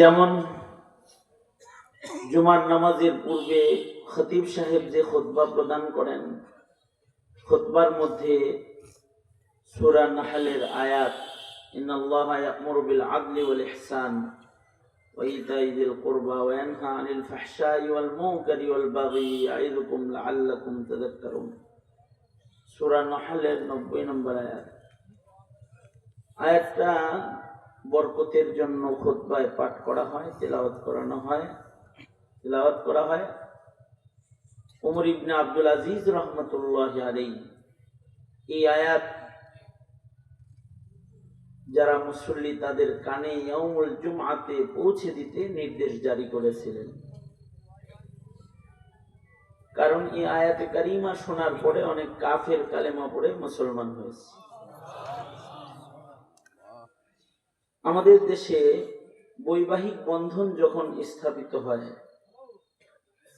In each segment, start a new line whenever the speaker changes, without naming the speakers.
যেমন জুমার নামাজের পূর্বে খতিব সাহেব যে খুতবা প্রদান করেন, খুতবার মধ্যে সূরা নাহলের আয়াত, ইন্নাল্লাহ ইয়া'মুরু বিল আদলি ওয়াল ইহসান ওয়া ইয়ানহা আনিল ফাহশাই ওয়াল মুনকারি ওয়াল বাগি ইয়া'iদুকুম লাআল্লাকুম তাযাক্কারুন। সূরা নাহলের 90 নম্বর আয়াত। আয়াতটা বরকতের জন্য খুতবায় পাঠ করা হয়, তেলাওয়াত করানো হয়। তেলাওয়াত করা হয়। ওমর ইবনে আব্দুল আজিজ রহমতুল্লাহ আলাই এই আয়াত যারা মুসল্লি তাদের কানে জুমআতে পৌঁছে দিতে নির্দেশ জারি করেছিলেন। কারণ এই আয়াতে কারিমা শোনার পরে অনেক কাফের কালেমা পড়ে মুসলমান হয়েছে। আমাদের দেশে বৈবাহিক বন্ধন যখন স্থাপিত হয়,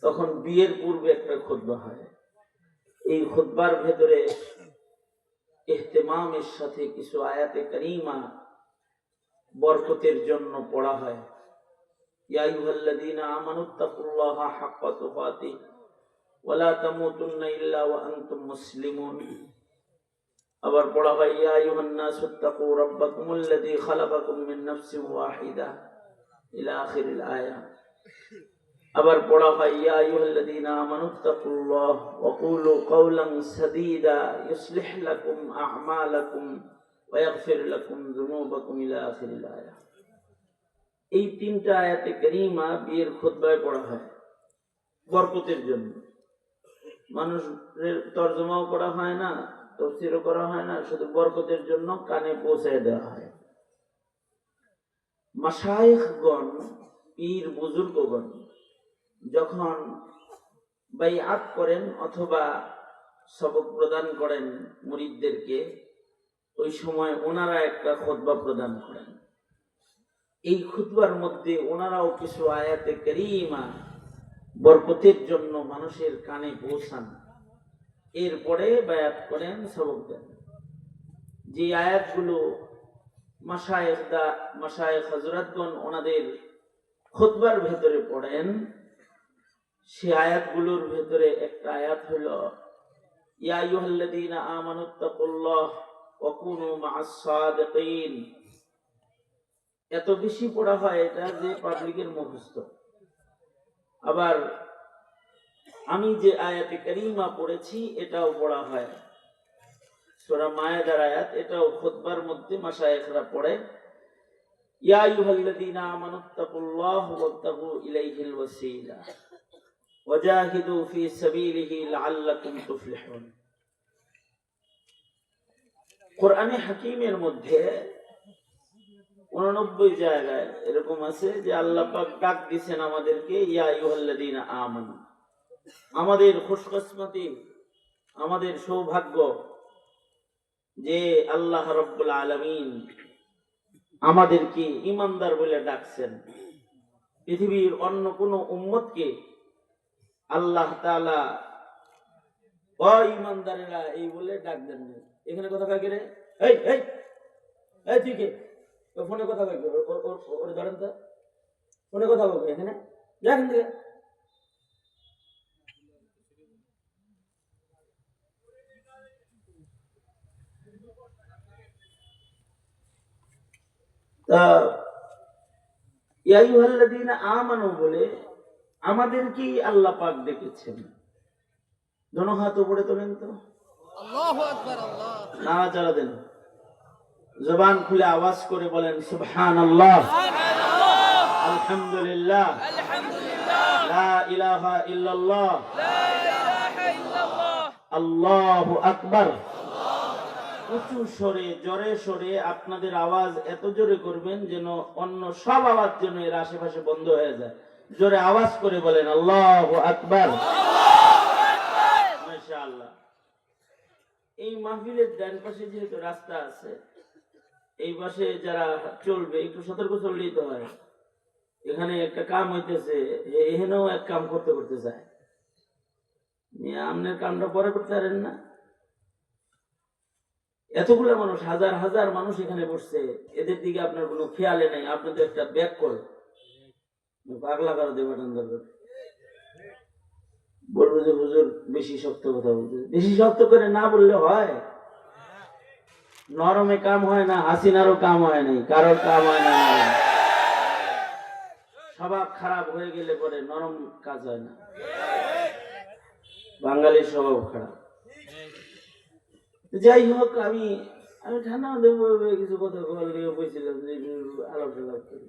তখন বিয়ের পূর্বে একটা খুতবা হয়। এই খুতবার ভেতরে এহতেমামের সাথে কিছু আয়াতে করিমা বরকতের জন্য পড়া হয়। মুসলিমুন। আবার পড়া হয়, ইয়া আইয়ুহান নাসু তাকু রাব্বাকুমুল্লাযী খালাকাকুম মিন নাফসিন ওয়াহিদা। ইলা আখিরিল আয়া। আবার পড়া হয়, ইয়া আইয়ুহাল্লাযীনা আমানুত্তাকুল্লাহ ওয়া কুলু কাওলান সাদীদা, ইউসলিহ লাকুম আ'মালাকুম ওয়া ইয়াগফির লাকুম যুনুবাকুম। ইলা আখিরিল আয়া। এই তিনটা আয়াতে কারীমা বিয়ের খুতবায় পড়া হয়, বরকতের জন্য। মানুষের তর্জমাও করা হয় না তফসিরও করা হয় না, শুধু বরকতের জন্য কানে পৌঁছায় দেওয়া হয়। মাসায়েখগণ পীর বুজুর্গগণ, যখন বাইআত করেন অথবা সবক প্রদান করেন মুরিদদেরকে, ওই সময় ওনারা একটা খুতবা প্রদান করেন। এই খুতবার মধ্যে ওনারাও কিছু আয়াতে করিমা বরকতের জন্য মানুষের কানে পৌঁছান। এরপরে বায়াত করেন সবক দেন। যে আয়াতগুলো মাসায়েখ দা মাসায়েখ হজরতগণ ওনাদের খুতবার ভেতরে পড়েন, সে আয়াতগুলোর ভেতরে একটা আয়াত হলো ইয়া আইয়ুহাল্লাযীনা আমানুত্তাকুল্লাহ ওয়া কুনু মা'আস এত বেশি পড়া হয় এটা যে পাবলিকের মুখস্থ। আবার আমি যে আয়াতে কারিমা পড়েছি, এটাও পড়া হয় সূরা আয়াত, এটাও খুতবার মধ্যে মাশায়েখরা পড়ে। হাকিমের মধ্যে উননব্বই জায়গায় এরকম আছে যে আল্লাহ পাক ডাক দিছেন আমাদেরকে, ইয়া আইয়ুহাল্লাযীনা আমানু। আমাদের খুশকিসমতি আমাদের সৌভাগ্য যে আল্লাহ রব্বুল আলামিন আমাদেরকে ইমানদার বলে ডাকছেন। পৃথিবীর অন্য কোনো উম্মতকে আল্লাহ তাআলা ইমানদারেরা এই বলে ডাক দেন এখানে কথা কয় কে রে? এই এই এই তুই কে? ফোনে কথা কয় কে? ওর- ধরেন তো। ফোনে কথা বলবে এখানে? যা ইয়া আইয়ুহাল্লাযীনা আমানু বলে আমাদেরকেই আল্লাহ পাক ডেকেছেন। দোনো হাত উপরে তোলেন তো। নাড়াচাড়া দেন জবান খুলে আওয়াজ করে বলেন সুবহান আল্লাহ আলহামদুলিল্লাহ। লা ইলাহা ইল্লাল্লাহ। আল্লাহু আকবার। উঁচু সরে জোরে সরে আপনাদের আওয়াজ এত জোরে করবেন যেন অন্য সব আওয়াজ যেন এর আশেপাশে বন্ধ হয়ে যায়। জোরে আওয়াজ করে বলেন, আল্লাহু আকবার। এই মাহফিলের ডান পাশে যেহেতু রাস্তা আছে, এই পাশে যারা চলবে, একটু সতর্ক চললেই তো হয়। এখানে একটা কাম হইতেছে এখানেও এক কাম করতে করতে যায়। আপনার কামটা পরে করতে পারেন না? এতগুলো মানুষ, হাজার হাজার মানুষ এখানে বসছে। এদের দিকে আপনার কোনো খেয়ালে নাই। আপনি তো একটা ব্যাক করে পাগলা করে দেবে দরকার। বলব যে, হুজুর, বেশি শক্ত কথা বলতে। বেশি শক্ত করে না বললে হয়। নরমে কাম হয় না, হাসিনারও কাম হয় নাই, কারোর কাম হয় না। স্বভাব খারাপ হয়ে গেলে পরে নরম কাজ হয় না। বাঙালির স্বভাব খারাপ। যাই হোক, আমি আমি ঠান্ডা মাথায় কিছু কথা বলার লিগে বলছিলাম, যে টালাপ করি।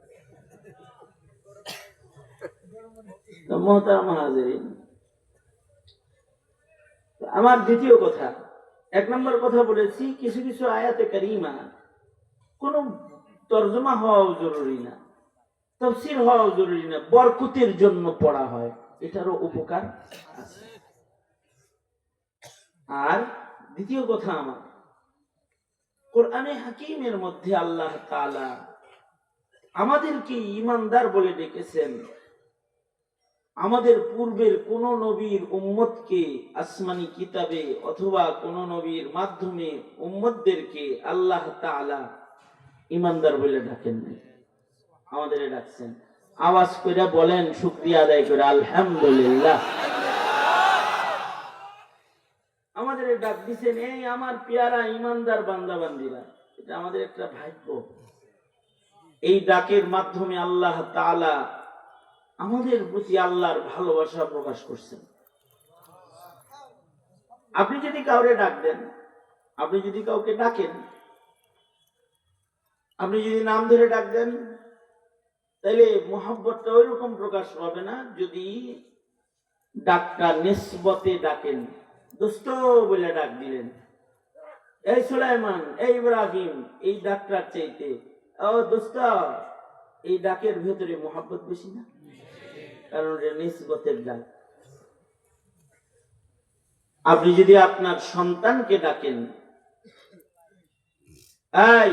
আমার দ্বিতীয় কথা, এক নম্বর কথা বলেছি, কিছু কিছু আয়াতে কারিমা, কোনো তর্জমা হওয়াও জরুরি না, তফসির হওয়াও জরুরি না, বরকতের জন্য পড়া হয়, এটারও উপকার আছে। আর দ্বিতীয় কথা আমার। কোরআনে হাকিমের মধ্যে আল্লাহ তাআলা আমাদেরকে ইমানদার বলে ডেকেছেন। আমাদের পূর্বের কোন নবীর উম্মতকে আসমানি কিতাবে অথবা কোন নবীর মাধ্যমে উম্মতদেরকে আল্লাহ তাআলা ইমানদার বলে ডাকেন নাই। আমাদের ডাকছেন। আওয়াজ করে বলেন, শুক্রিয়া আদায় করে, আলহামদুলিল্লাহ আমাদের ডাক দিছেন, এই আমার পেয়ারা ইমানদার বান্দা বান্দিরা এটা আমাদের একটা ভাগ্য। এই ডাকের মাধ্যমে আল্লাহ তাআলা আমাদের প্রতি আল্লাহর ভালোবাসা প্রকাশ করছেন। আপনি যদি কাউরে ডাক দেন, আপনি যদি কাউকে ডাকেন, আপনি যদি নাম ধরে ডাক দেন তাহলে মোহাব্বতটা ওই রকম প্রকাশ পাবে না যদি ডাকটা নিসবতে ডাকেন। দোস্ত বলে ডাক দিলেন। এই সুলাইমান, এই ইব্রাহিম, এই ডাকটার চাইতে। ও দোস্ত এই ডাকের ভেতরে মোহাব্বত বেশি না? কারণ নিসবতের ডাক। আপনি যদি আপনার সন্তানকে ডাকেন, এই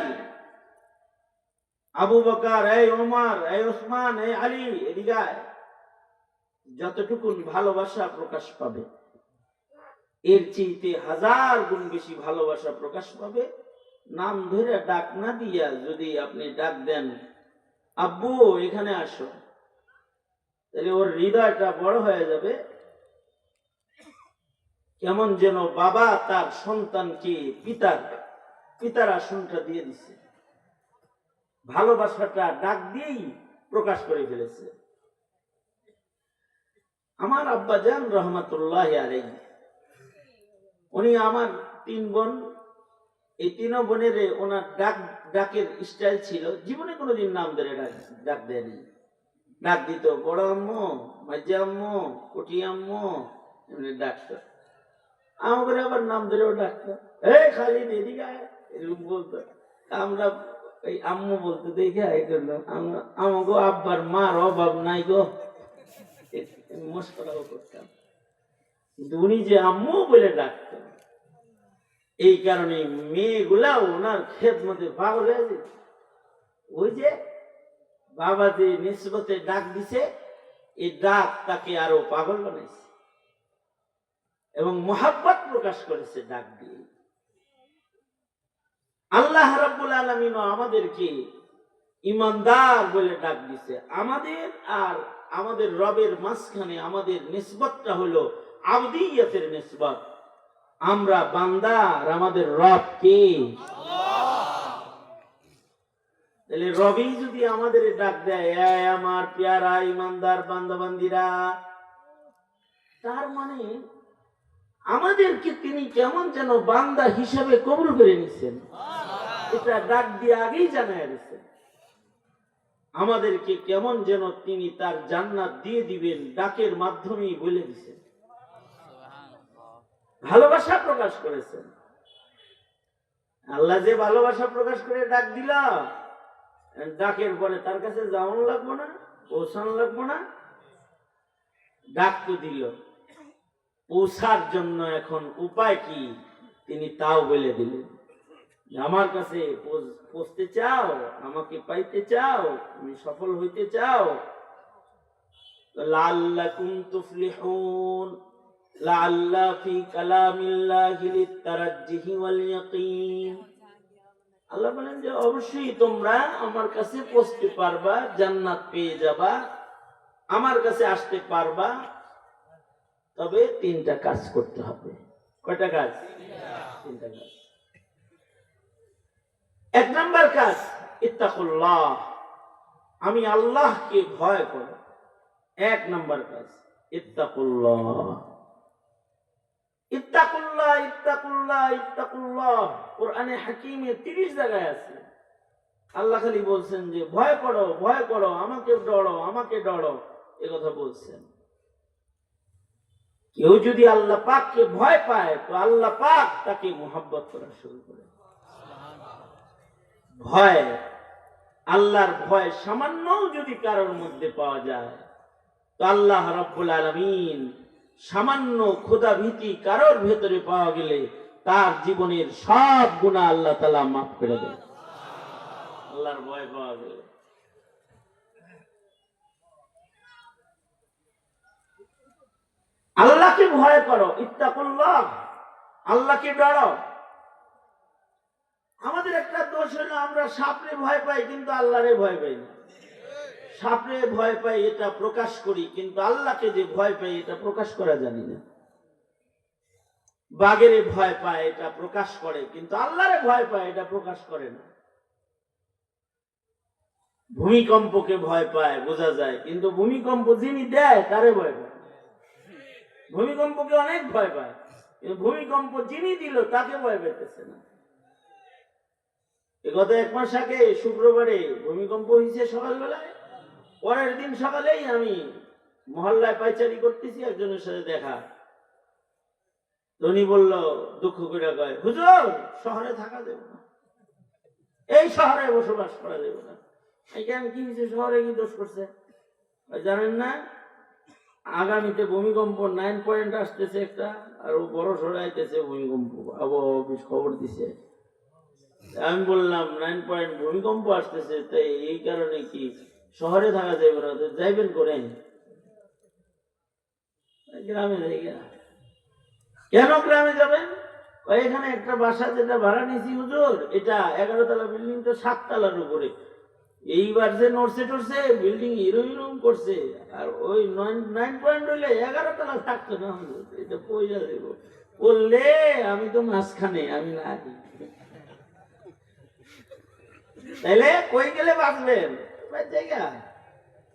আবু বকার, এই ওমার, এই ওসমান, এই আলী, এদিকে। যতটুকুন ভালোবাসা প্রকাশ পাবে। এর চেয়েতে হাজার গুণ বেশি ভালোবাসা প্রকাশ পাবে। নাম ধরে ডাক না দিয়া যদি আপনি ডাক দেন, আব্বু, এখানে আসো। তাহলে ওর হৃদয়টা বড় হয়ে যাবে। কেমন যেন বাবা তার সন্তানকে পিতার পিতার আসনটা দিয়ে দিছে। ভালোবাসাটা ডাক দিয়েই প্রকাশ করে ফেলেছে। আমার আব্বা জান রহমতুল্লাহ আলাই উনি আমার তিন বোন। এই তিন বোনের ওনার ডাক, ডাকের স্টাইল ছিল। জীবনে কোনোদিন নাম ধরে ডাক ডাক দেয়নি। ডাক দিত, বড় আম্মু মাঝে আম্মু, কুটি আম্মু এমনি ডাকতো। আমাকে আবার নাম ধরেও ডাকত। এই খালি এদিকে এরকম বলতো। আমরা এই আম্মু বলতে, দেখে এই আম- আমাকে আব্বার মার অভাব নাই গো। মস্করাও করতাম। কিন্তু উনি যে আম্মু বলে ডাকতো। এই কারণে মেয়েগুলা ওনার মধ্যে পাগল হয়ে যেত ওই যে বাবা যে নিসবতে ডাক দিছে, এই ডাক তাকে আরও পাগল বানাইছে। এবং মোহাব্বত প্রকাশ করেছে ডাক দিয়ে। আল্লাহ রাব্বুল আলমিন আমাদেরকে ইমানদার বলে ডাক দিছে। আমাদের আর আমাদের রবের মাঝখানে আমাদের নিসবতটা হলো আবদিয়তের নিসবত। আমরা বান্দা, আর আমাদের রব কে? তাহলে রবি যদি আমাদের ডাক দেয় আমার পেয়ারা ইমানদার বান্দা বান্দিরা তার মানে আমাদেরকে তিনি কেমন যেন বান্দা হিসাবে কবুল করে নিচ্ছেন এটা ডাক দিয়ে আগেই জানায় দিচ্ছেন আমাদেরকে কেমন যেন তিনি তার জান্নাত দিয়ে দিবেন, ডাকের মাধ্যমেই বলে দিছেন। ভালোবাসা প্রকাশ করেছেন। আল্লাহ যে ভালোবাসা প্রকাশ করে ডাক দিল, ডাকের পরে তার কাছে যাওয়ান লাগবো না, পৌঁছানো লাগবো না, ডাক তো দিল। পৌঁছার জন্য এখন উপায় কি? তিনি তাও বলে দিলেন আমার কাছে পৌঁছ- পৌঁছতে চাও, আমাকে পাইতে চাও, তুমি সফল হইতে চাও। লাল্লাকুম তুফলিহুন। লাল্লা ফি কালামিল্লাহি লিতারাজ্জিহি ওয়াল ইয়াকিন আল্লাহ বলেন যে, অবশ্যই তোমরা আমার কাছে পৌঁছতে পারবা, জান্নাত পেয়ে যাবা, আমার কাছে আসতে পারবা। তবে তিনটা কাজ করতে হবে। কয়টা কাজ? তিনটা কাজ। এক নাম্বার কাজ, ইত্তাকুল্লাহ। আমি আল্লাহকে ভয় করো। এক নাম্বার কাজ, ইত্তাকুল্লাহ। ইত্তাকুল্লাহ ইত্তাকুল্লাহ ইত্তাকুল্লাহ। কোরআনে হাকিমে 30 জায়গায় আছে। আল্লাহ খালি বলছেন যে, ভয় করো ভয় করো, আমাকে ডরো আমাকে ডরো। এ কথা বলছেন। কেউ যদি আল্লাহ পাককে ভয় পায়, তো আল্লাহ পাক তাকে মোহাব্বত করা শুরু করে। ভয়, আল্লাহর ভয় সামান্য যদি কারোর মধ্যে পাওয়া যায়, তো আল্লাহ রব্বুল আলমিন সামান্য ক্ষুদা ভীতি কারোর ভেতরে পাওয়া গেলে তার জীবনের সব গুণা আল্লাহ তালা মাফ করে দেয় আল্লাহর ভয় পাওয়া গেলে। আল্লাহকে ভয় করো, ইত্তাকুল্লাহ। আল্লাহকে ডরো। আমাদের একটা দোষ হলো আমরা সাপরে ভয় পাই, কিন্তু আল্লাহরে ভয় পাই না। সাপরে ভয় পাই এটা প্রকাশ করি, কিন্তু আল্লাহকে যে ভয় পাই এটা প্রকাশ করা জানি না। বাঘেরে ভয় পায় এটা প্রকাশ করে, কিন্তু আল্লাহরে ভয় পায় এটা প্রকাশ করে না। ভূমিকম্পকে ভয় পায়, বোঝা যায়, কিন্তু ভূমিকম্প যিনি দেয় তারে ভয় পায়? ভূমিকম্পকে অনেক ভয় পায়, কিন্তু ভূমিকম্প যিনি দিল, তাকে ভয় পেতেছে না। গত এক মাস আগে, শুক্রবারে ভূমিকম্প হয়েছে সকালবেলায়। পরের দিন সকালেই আমি মহল্লায় পাইচারি করতেছি, একজনের সাথে দেখা। ধনী বলল, দুঃখ করে কয়, হুজুর, শহরে থাকা দেব না। এই শহরে বসবাস করা দেব না। এখানে কি হয়েছে? শহরে কি দোষ করছে? জানেন না, আগামীতে ভূমিকম্প নাইন পয়েন্ট আসতেছে একটা, আর ও বড় সরাইতেছে ভূমিকম্প। আবহাওয়া অফিস খবর দিছে। আমি বললাম নাইন পয়েন্ট ভূমিকম্প আসতেছে, তাই এই কারণে কি শহরে থাকা যাবে না, তো যাইবেন করেন গ্রামে কেন গ্রামে যাবেন? এখানে একটা বাসা, যেটা ভাড়া নিয়েছি হুজুর, এটা এগারো তলা বিল্ডিং তো সাত তলার উপরে। এইবার যে নড়ছে টরছে বিল্ডিং হিরো হিরোম করছে। আর ওই নাইন পয়েন্ট হইলে এগারো তলা থাকতো না। এটা পয়সা দেব। বললে আমি তো মাঝখানে, আমি নাই তাইলে কই গেলে বাঁচবেন?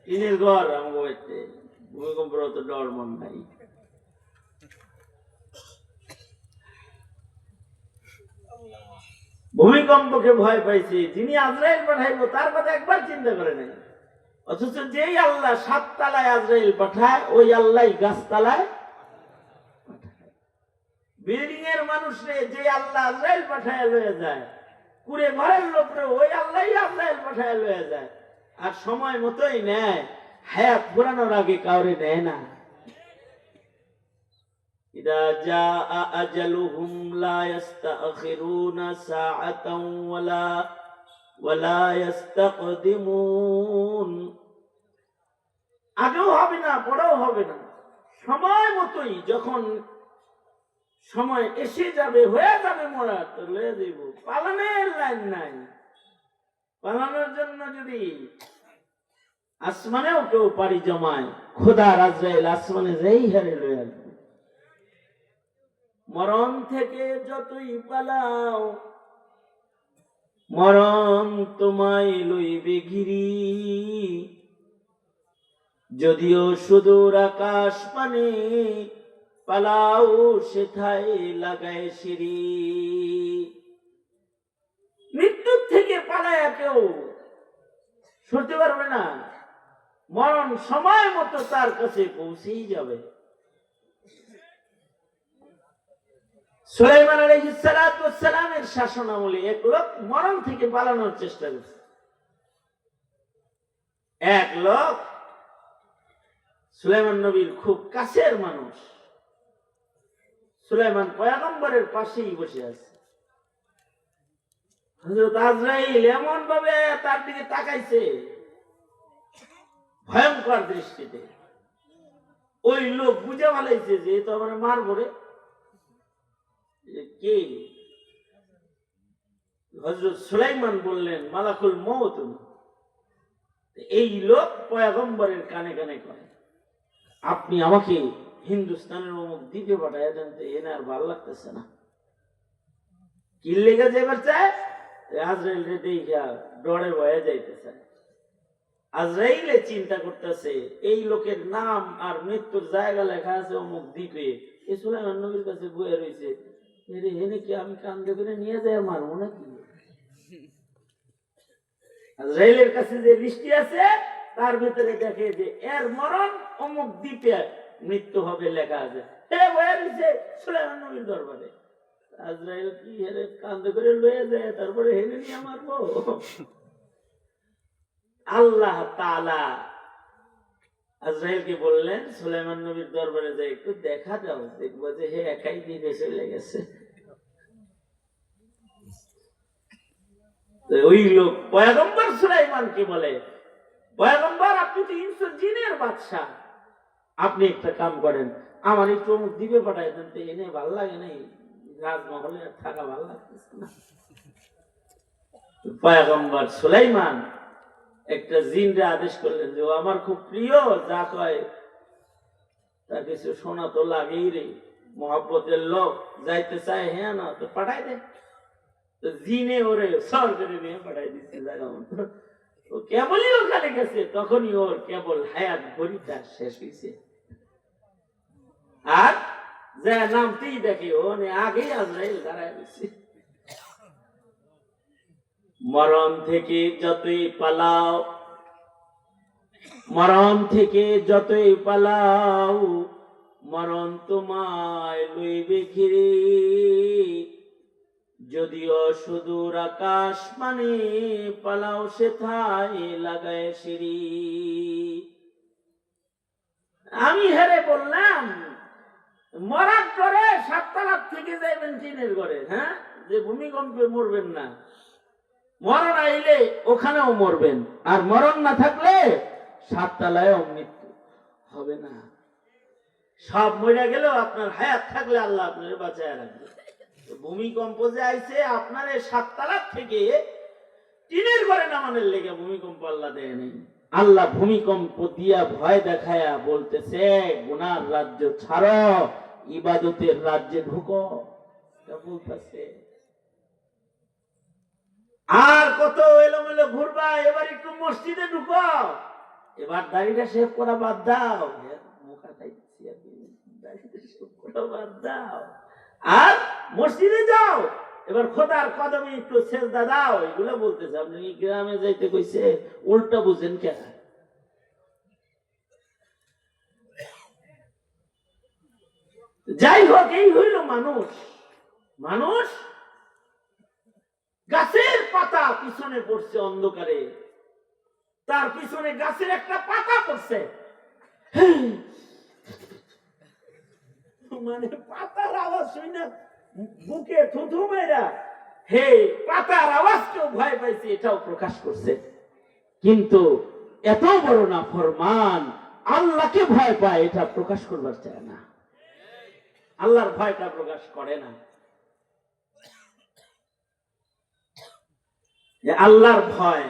টিনের ঘর বাড়িতে ভূমিকম্পের অত ডর নাই। ভূমিকম্পকে ভয় পাইছে, যিনি আজরাইল পাঠাইবো, তার কথা একবার চিন্তা করে নাই। অথচ যেই আল্লাহ সাত তালায় আজরাইল পাঠায়, ওই আল্লাহ গাছতলায় বিল্ডিং এর মানুষরে যে আল্লাহ আজরাইল পাঠায় লয়ে যায়, কুড়ে ঘরের লোকরে ওই আল্লাহ আজরাইল পাঠায় লয়ে যায়। আর সময় মতোই নেয় হায়াত পুরানোর আগে কাউরে নেয় না إذا جاء أجلهم لا يستأخرون ساعة ولا ولا يستقدمون আগেও হবে না পরেও হবে না সময় মতোই যখন সময় এসে যাবে হয়ে যাবে মরা তো লয়ে দেব পালানের লাইন নাই পালানোর জন্য যদি আসমানেও কেউ পারি জমায় খোদা রাজরাইল আসমানে যেই হারে লয়ে আসবে। মরণ থেকে যতই পালাও, মরণ তোমায় লইবে ঘিরি। যদিও সুদূর আকাশ পানে পালাও, সেথায় লাগায় সিঁড়ি। মৃত্যুর থেকে পালায় কেউ পারবে না। মরণ সময় মতো তার কাছে পৌঁছেই যাবে। সুলাইমান শাসন আমলে এক লোক মরণ থেকে পালানোর চেষ্টা করছে। এক লোক সুলাইমান নবীর খুব কাছের মানুষ। সুলাইমান পয়গম্বরের পাশেই বসে আছে। হযরত আজরাইল এমন ভাবে তার দিকে তাকাইছে। ভয়ঙ্কর দৃষ্টিতে। ওই লোক বুঝে ভালাইছে যে তো আমার মারবো রে যে কে? হজরত সুলাইমান বললেন, মালাকুল মৌত এই লোক পয়গম্বরের কানে কানে করে, আপনি আমাকে হিন্দুস্তানের অমুক দ্বীপে পাঠায় দেন তো এনে আর ভালো লাগতেছে না। কি লেগে যাবার চায় আজরাইল রে দেখা ডরে যাইতেছে। আজরাইলে চিন্তা করতেছে, এই লোকের নাম আর মৃত্যুর জায়গা লেখা আছে অমুক দ্বীপে। এ সুলাইমান নবীর কাছে বয়ে রয়েছে এরে হেনে কি আমি কান্দে করে নিয়ে যাই মারবো নাকি আজরাইলের কাছে যে লিস্টি আছে, তার ভিতরে দেখে যে এর মরণ অমুক দ্বীপে মৃত্যু হবে লেখা আছে। হে বয়ে রয়েছে সুলাইমান নবীর দরবারে। আজরাইল কি হেরে কান্দে করে লয়ে যায়? তারপরে হেনে নিয়ে মারবো। আল্লাহ তাআলা আজরাইলকে বললেন, সুলাইমান নবীর দরবারে যাই, একটু দেখা দাও, দেখব যে হে একাই দিনে চলে গেছে। ওই লোক পয়গম্বর সুলাইমানকে বলে? পয়গম্বর, আপনি তো ইনসুর জিনের বাদশাহ। আপনি একটা কাম করেন, আমার একটু অমুক দ্বীপে পাঠাই দেন, তো এনে ভালো লাগে নাই। রাজমহলে থাকা ভালো লাগতেছে না। পয়গম্বর সুলাইমান একটা আদেশ করলেন যে, ও আমার খুব প্রিয়, যা কয় কিছু শোনা তো লাগেই রে। মহাব্বতের লোক যাইতে চায় হ্যাঁ না, তো পাঠাই দে। তো জিনে ওরে সর করে নিয়ে পাঠাই দিচ্ছে ও কেবলই ওখানে গেছে, তখনই ওর কেবল হায়াত ঘড়িটা শেষ হয়েছে আর যা দেখে, ও আগেই আজরাইল দাঁড়ায় মরণ থেকে যতই পালাও, মরণ থেকে যতই পালাও, মরণ তোমায় লইবে ঘিরে। যদিও সুদূর আকাশ মানে পালাও সে থাই লাগায় সিঁড়ি। আমি হেরে বললাম মরার পরে সাততলার থেকে যাইবেন চীনের ঘরে হ্যাঁ? যে ভূমিকম্পে মরবেন না। মরণ আইলে ওখানেও মরবেন। আর মরণ না থাকলে সাততলায়ও মৃত্যু হবে না। সব মরে গেলেও আপনার হায়াত থাকলে আল্লাহ আপনার বাঁচায় রাখবে। ভূমিকম্প যে আইছে, আপনার এই সাততলার থেকে টিনের ঘরে নামানোর লেগে ভূমিকম্প আল্লাহ দেয় নেই। আল্লাহ ভূমিকম্প দিয়া ভয় দেখায়া বলতেছে, গুনার রাজ্য ছাড়ো ইবাদতের রাজ্যে ঢুকো। বলতেছে। আর কত এলোমেলো ঘুরবা, এবার একটু মসজিদে ঢুকো। এবার দাড়িটা শেভ করা বাদ দাও। আর মসজিদে যাও। এবার খোদার কদমে একটু সেজদা দাও। এগুলো বলতেছে। আপনি গ্রামে যাইতে কইছে? উল্টা বুঝেন কেন যাই হোক এই হইল মানুষ। মানুষ? গাছের পাতা পিছনে পড়ছে অন্ধকারে। তার পিছনে গাছের একটা পাতা পড়ছে। মানে পাতার আওয়াজ শুই না, বুকে থুথু মেরা। হে, পাতার আওয়াজ কেউ ভয় পাইছে, এটাও প্রকাশ করছে। কিন্তু এত বড় না ফরমান, আল্লাহকে ভয় পায়, এটা প্রকাশ করবার চায় না। আল্লাহর ভয়টা প্রকাশ করে না। যে আল্লাহর ভয়।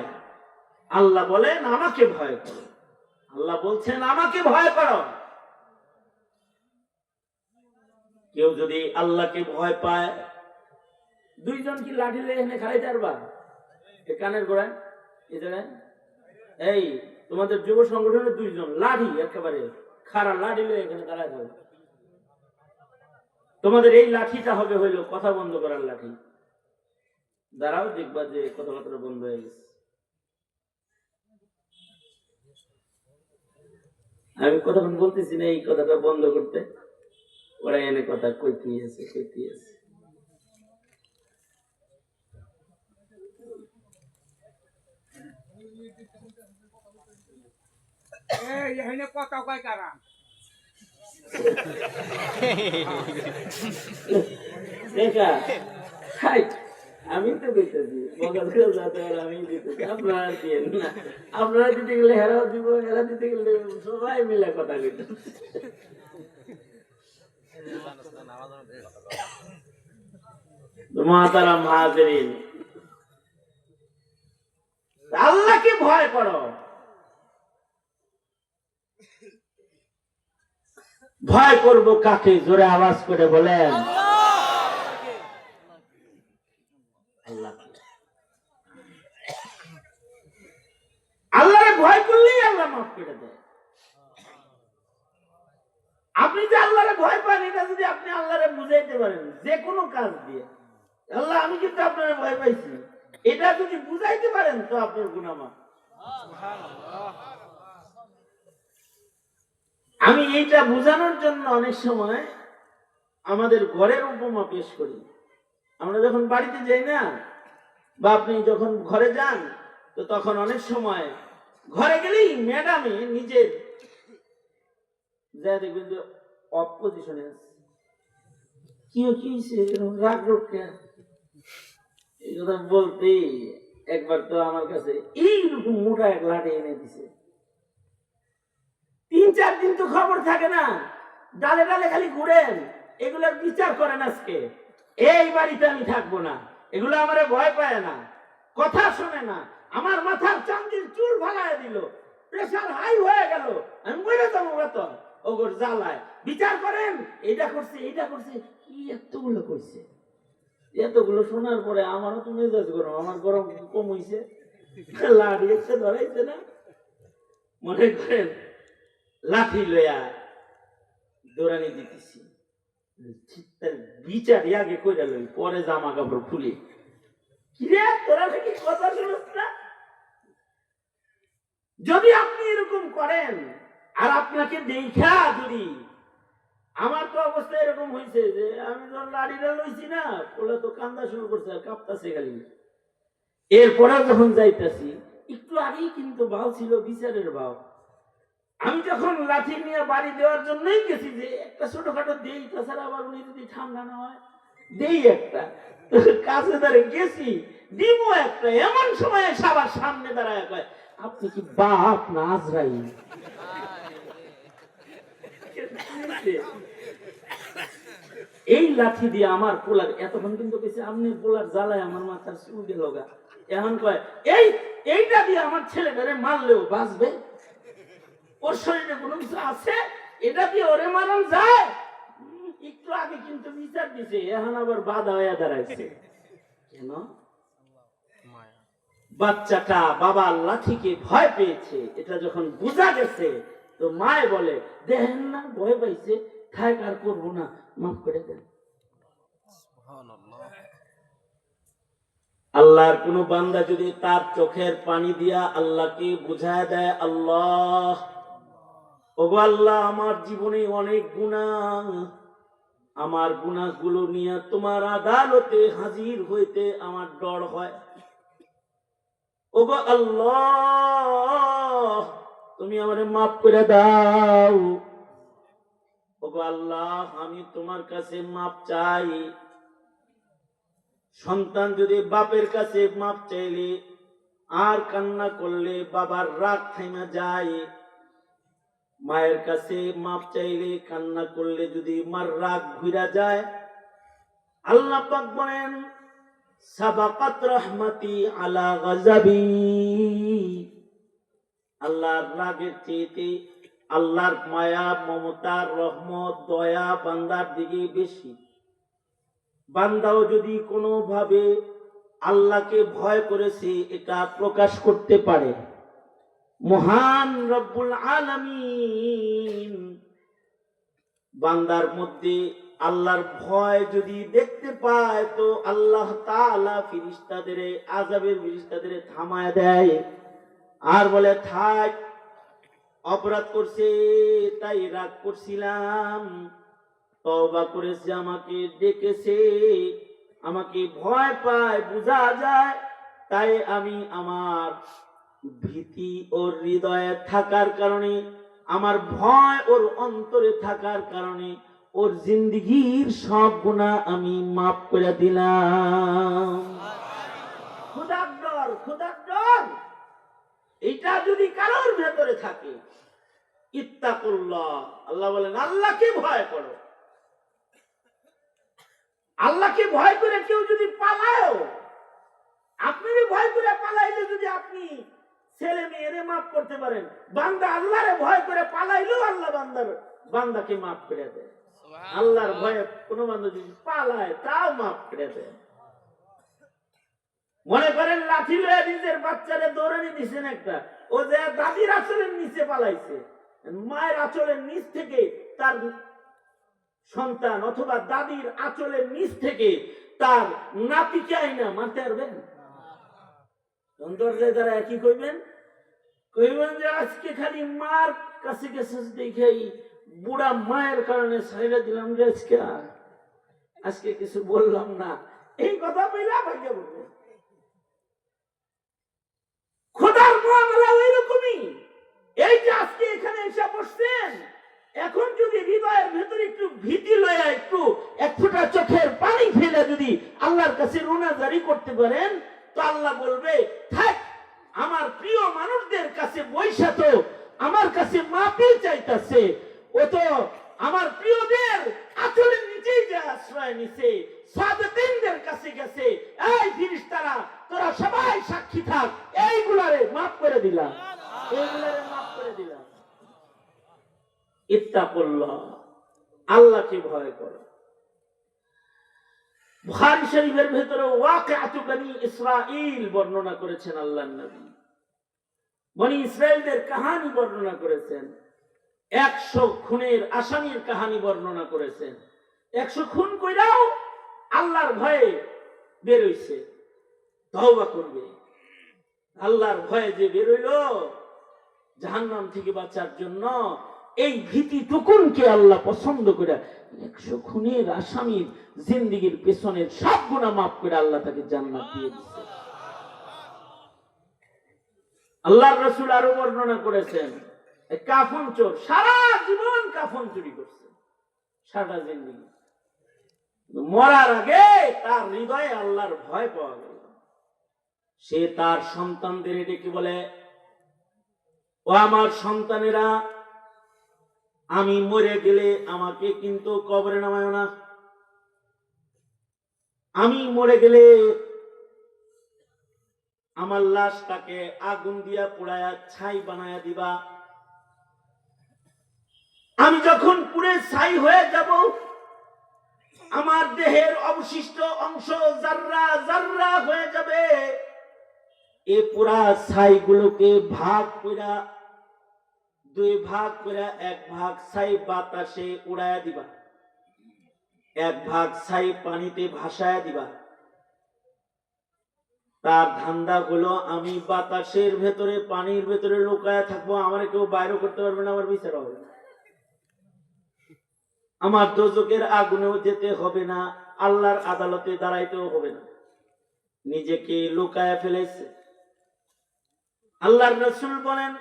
আল্লাহ বলেন, আমাকে ভয় করো। আল্লাহ বলছেন, আমাকে ভয় করো। কেউ যদি আল্লাহকে ভয় পায়, দুইজন কি লাঠি এখানে পারবা? এ কানের গোড়ায়? এই, তোমাদের যুব সংগঠনের দুইজন, লাঠি একেবারে খারা লাঠি এখানে দাঁড়ায় থাকবে তোমাদের এই লাঠিটা হবে হইল কথা বন্ধ করার লাঠি। দাঁড়াও, দেখবা যে কথাবার্তা বন্ধ হয়ে গেছে। আমি কথা বলতেছি না, এই কথাটা বন্ধ করতে। ওরা এনে কথা কইতে আছে কইতে আছে।
এই কথা কয় কারা?
আপনারা দিতে গেলে হেরাও দিব হেরা দিতে গেলে সবাই মিলে কথা কইতে মহাতারাম হাজরিন, আল্লাহকে ভয় করো। ভয় করব কাকে? জোরে আওয়াজ করে বলেন। আল্লাহরে ভয় করলেই আল্লাহ মাফ করে দেয়। আপনি যে আল্লাহরে ভয় পান, এটা যদি আপনি আল্লাহরে বুঝাইতে পারেন, যে কোনো কাজ দিয়ে। আল্লাহ, আমি কিন্তু আপনার ভয় পাইছি। এটা যদি বুঝাইতে পারেন, তো আপনার গুণামা আমি এইটা বোঝানোর জন্য অনেক সময় আমাদের ঘরের উপমা পেশ করি। আমরা যখন বাড়িতে যাই না, বা আপনি যখন ঘরে যান, তো তখন অনেক সময় ঘরে গেলেই ম্যাডামে নিজের যা দেখবেন যে অফ পজিশনে আছে কি হয়েছে রাগ রক্ষা এই কথা বলতে একবার তো আমার কাছে এইরকম মোটা এক লাঠি এনে দিছে। তিন চার দিন তো খবর থাকে না। ডালে ডালে খালি ঘুরেন। এগুলোর বিচার করেন আজকে। এই বাড়িতে আমি থাকব না। এগুলো আমারে ভয় পায় না। কথা শোনে না। আমার মাথার চান্দির চুল ভাগায় দিল। প্রেশার হাই হয়ে গেল। আমি মরে যাব বেতন। ওগর জ্বালায়। বিচার করেন। এটা করছে এটা করছে। কি এতগুলো করছে? এতগুলো শোনার পরে আমারও তো মেজাজ গরম। আমার গরম কম হইছে। লাড়ি এসে ধরাইছে না। মনে করেন লাঠি লয়া দৌড়ানি দিতেছি। বিচার আগে কইরা লই, পরে জামা কাপড় খুলি। যদি আপনি এরকম করেন, আর আপনাকে দেখা যদি, আমার তো অবস্থা এরকম হয়েছে যে আমি যখন লাড়িটা লইছি না ওরা তো কান্দা শুরু করছে আর কাঁপতাছে খালি। এরপরে যখন যাইতাছি, একটু আগেই কিন্তু ভাও ছিল বিচারের ভাও আমি যখন লাঠি নিয়ে বাড়ি দেওয়ার জন্যই গেছি যে একটা ছোটখাটো দেই, তাছাড়া আবার উনি যদি ঠান্ডা না হয়, দেই একটা। কাছে দাঁড়ে গেছি দিব একটা। এমন সময় সবার সামনে দাঁড়ায় কয়, আপনি কি বাপ না আজরাই এই লাঠি দিয়ে আমার পোলার, এতক্ষণ কিন্তু কেছে আপনি পোলার জ্বালায় আমার মাথার চুল গেল এখন কয়, এই, এইটা দিয়ে আমার ছেলেটারে মারলেও বাঁচবে? ওর শরীরে কোনো কিছু আছে? এটা দিয়ে ওরে মারান যায়? একটু আগে কিন্তু বিচার দিছে এখন আবার বাধা হয়ে দাঁড়াইছে। কেন? বাচ্চাটা বাবা লাঠিকে ভয় পেয়েছে। এটা যখন বোঝা গেছে তো মায় বলে দেখেন না ভয় পাইছে। থাক আর করব না? মাফ করে দেন। আল্লাহর কোন বান্দা যদি তার চোখের পানি দিয়া আল্লাহকে বুঝায় দেয় আল্লাহ ওগো আল্লাহ, আমার জীবনে অনেক গুণা আমার গুণাগুলো নিয়ে তোমার আদালতে হাজির হইতে আমার ডর হয়। ওগো আল্লাহ, তুমি আমারে মাফ করে দাও। ওগো আল্লাহ, আমি তোমার কাছে মাপ চাই। সন্তান যদি বাপের কাছে মাপ চাইলে আর কান্না করলে বাবার রাগ থেমে যায়। মায়ের কাছে মাপ চাইলে কান্না করলে যদি মার রাগ ঘুরা যায়, আল্লাহ পাক বলেন, সাবাকাত রহমতি আলা গজাবি আল্লাহর রাগের চেয়েতে আল্লাহর মায়া, মমতা, রহমত, দয়া বান্দার দিকে বেশি। বান্দাও যদি কোনোভাবে আল্লাহকে ভয় করেছে, এটা প্রকাশ করতে পারে। মহান রব্বুল আলামিন। বান্দার মধ্যে আল্লাহর ভয় যদি দেখতে পায়, তো আল্লাহ তাআলা ফিরিস্তাদের আজাবের ফিরিস্তাদের থামায় দেয়। আর বলে, থাক, অপরাধ করছে, তাই রাগ করছিলাম। তওবা করেছে, আমাকে ডেকেছে, আমাকে ভয় পায়, বোঝা যায়, তাই আমি আমার ভীতি ওর হৃদয়ে থাকার কারণে, আমার ভয় ওর অন্তরে থাকার কারণে, ওর জিন্দগির সব গুণা আমি মাফ করে দিলাম। খুদার ডর ডর এটা যদি কারোর ভেতরে থাকে ইত্তা ইত্তাকুল্লাহ, আল্লাহ বলেন, আল্লাহকে ভয় করো। আল্লাহকে ভয় করে কেউ যদি পালায়ও, আপনি ভয় করে পালাইলে যদি আপনি ছেলে মেয়েরে মাফ করতে পারেন। বান্দা আল্লাহরে ভয় করে পালাইলেও আল্লাহ বান্দার বান্দাকে মাফ করে দেয়। আল্লাহর ভয়ে কোনো বান্ধব যদি পালায় তাও মাফ করে দেয়। মনে করেন লাঠি লয়ে নিজের বাচ্চারে দৌড়ানি দিছেন একটা। ও যে দাদির আঁচলের নিচে পালাইছে। মায়ের আঁচলের নিচ থেকে তার সন্তান অথবা দাদির আঁচলের নিচ থেকে তার নাতিকে আইনা মারতে পারবেন? অন্তর্জায় দ্বারা কি কইবেন? কইবেন যে আজকে খালি মার কাছে গেছে বুড়া মায়ের কারণে দিলাম আজকে আজকে কিছু বললাম না। এই কথা বললে খোদার মহামেলা ওই রকমই এই যে আজকে এখানে এসে বসছেন, এখন যদি হৃদয়ের ভেতরে একটু ভীতি লয়া একটু এক ফোঁটা চোখের পানি ফেলে যদি আল্লাহর কাছে রোনা জারি করতে পারেন আল্লাহ বলবে, থাক, আমার প্রিয় মানুষদের কাছে বৈশা তো আমার কাছে মাপি চাইতাছে। ও তো আমার প্রিয়দের আচলের নিচেই যে আশ্রয় নিছে সাদেকিনদের কাছে গেছে। এই ফিরিস্তারা, তোরা সবাই সাক্ষী থাক, এইগুলারে মাফ করে দিলাম। এইগুলারে মাফ করে দিলাম। ইত্তাকুল্লাহ, আল্লাহকে ভয় করো। বুখারী শরীফের ভেতরে ওয়াকিআতু বনি ইসরাইল বর্ণনা করেছেন আল্লাহর নবী। বনি ইসরাইলদের কাহানি বর্ণনা করেছেন। একশো খুনের আসামির কাহানি বর্ণনা করেছেন। একশো খুন কইরাও আল্লাহর ভয়ে বেরোইছে। তওবা করবে। আল্লাহর ভয়ে যে বেরোইল, জাহান্নাম থেকে বাঁচার জন্য এই ভীতি টুকুনকে আল্লাহ পছন্দ করে, একশো খুনের আসামির জিন্দিগির পেছনের সব গুণা মাফ করে আল্লাহ তাকে জান্নাত দিয়ে দিচ্ছে আল্লাহর রসুল আরও বর্ণনা করেছেন কাফন চোর সারা জীবন কাফন চুরি করছে, সারা জিন্দিগি। মরার আগে তার হৃদয়ে আল্লাহর ভয় পাওয়া গেল। সে তার সন্তানদের ডেকে বলে, ও আমার সন্তানেরা আমি মরে গেলে আমাকে কিন্তু কবরে নামায় না। আমি মরে গেলে আমার লাশটাকে আগুন দিয়া পোড়ায়া ছাই বানায়া দিবা। আমি যখন পুরে ছাই হয়ে যাব, আমার দেহের অবশিষ্ট অংশ জাররা জাররা হয়ে যাবে। এ পুরা ছাইগুলোকে ভাগ কইরা দুই ভাগ করে এক ভাগ ছাই বাতাসে উড়ায়া দিবা। এক ভাগ ছাই পানিতে ভাসায়া দিবা। তার ধান্দা হলো, আমি বাতাসের ভেতরে, পানির ভেতরে লুকায়া থাকব, আমার কেউ বাইরে করতে পারবে না, আমার বিচার হবে। না আমার দোজকের আগুনেও যেতে হবে না, আল্লাহর আদালতে দাঁড়াইতেও হবে না। নিজেকে লুকায়া ফেলেছে। আল্লাহর রসুল বলেন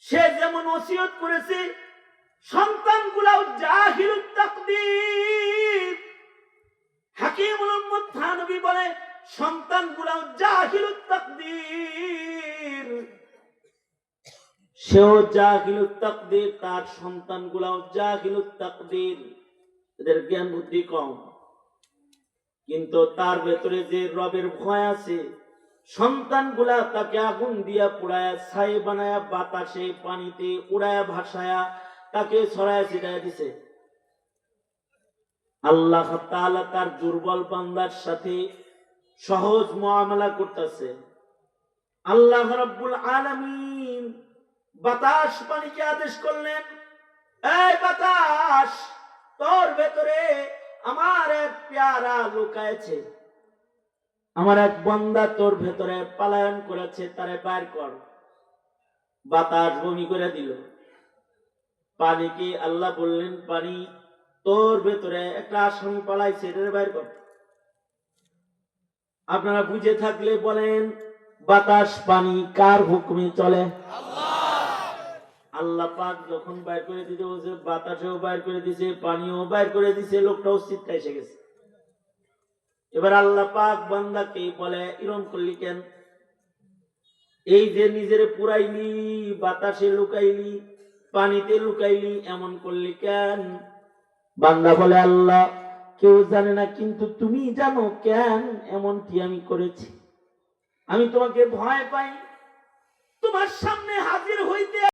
সে যেমন ওসিয়ত করেছে সন্তান গুলাও জাহিল তাকদীর। হাকিম মোহাম্মদ থানবী বলে সন্তান গুলাও জাহিল তাকদীর। সেও জাহিল তাকদীর, তার সন্তান গুলাও জাহিল তাকদীর। এদের জ্ঞান বুদ্ধি কম। কিন্তু তার ভেতরে যে রবের ভয় আছে সন্তানগুলা তাকে আগুন দিয়া পুড়ায়া, ছাই বানায়া, বাতাসে, পানিতে উড়ায়া, ভাসায়া, তাকে ছড়ায়া ছিটায়া দিছে। আল্লাহ তার দুর্বল বান্দার সাথে সহজ মুআমালা করতেছে। আল্লাহ রাব্বুল আলামিন বাতাস পানিকে আদেশ করলেন, এই বাতাস তোর ভেতরে আমার এক পেয়ারা লুকায়েছে। আমার এক বন্দা তোর ভেতরে পালায়ন করেছে, তারে বাইর কর। বাতাস বমি করে দিল। পানিকে আল্লাহ বললেন, পানি তোর ভেতরে একটা আসামি পালাইছে বাইর কর। আপনারা বুঝে থাকলে বলেন, বাতাস, পানি কার হুকুমে চলে? আল্লাহ পাক যখন বাইর করে দিতে বলছে, বাতাসেও বাইর করে দিছে, পানিও বাইর করে দিছে, লোকটাও চিৎকা এসে গেছে। এবার আল্লাহ পাক বান্দাকে বলে, ইরম করলি কেন? এই যে নিজের পুরাইলি, বাতাসে লুকাইলি, পানিতে লুকাইলি, এমন করলি কেন? বান্দা বলে, আল্লাহ, কেউ জানে না, কিন্তু তুমি জানো কেন এমনটি আমি করেছি। আমি তোমাকে ভয় পাই। তোমার সামনে হাজির হইতে